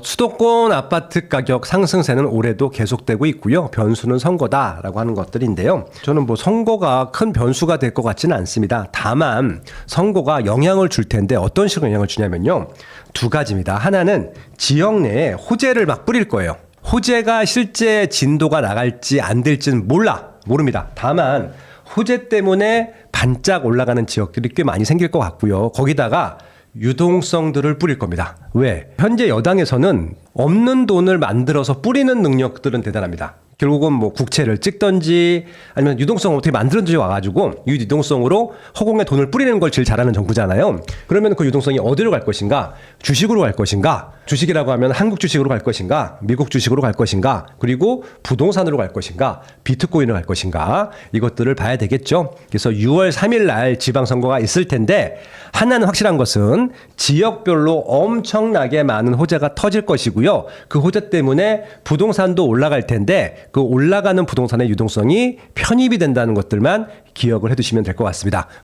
수도권 아파트 가격 상승세는 올해도 계속되고 있고요. 변수는 선거다라고 하는 것들인데요. 저는 뭐 선거가 큰 변수가 될 것 같지는 않습니다. 다만 선거가 영향을 줄 텐데 어떤 식으로 영향을 주냐면요. 두 가지입니다. 하나는 지역 내에 호재를 막 뿌릴 거예요. 호재가 실제 진도가 나갈지 안 될지는 몰라. 모릅니다. 다만 호재 때문에 반짝 올라가는 지역들이 꽤 많이 생길 것 같고요. 거기다가 유동성들을 뿌릴 겁니다. 왜? 현재 여당에서는 없는 돈을 만들어서 뿌리는 능력들은 대단합니다. 결국은 뭐 국채를 찍던지 아니면 유동성을 어떻게 만들든지 와가지고 이 유동성으로 허공에 돈을 뿌리는 걸 제일 잘하는 정부잖아요. 그러면 그 유동성이 어디로 갈 것인가? 주식으로 갈 것인가? 주식이라고 하면 한국 주식으로 갈 것인가? 미국 주식으로 갈 것인가? 그리고 부동산으로 갈 것인가? 비트코인으로 갈 것인가? 이것들을 봐야 되겠죠. 그래서 6월 3일 날 지방선거가 있을 텐데 하나는 확실한 것은 지역별로 엄청나게 많은 호재가 터질 것이고요. 그 호재 때문에 부동산도 올라갈 텐데 그 올라가는 부동산의 유동성이 편입이 된다는 것들만 기억을 해두시면 될 것 같습니다.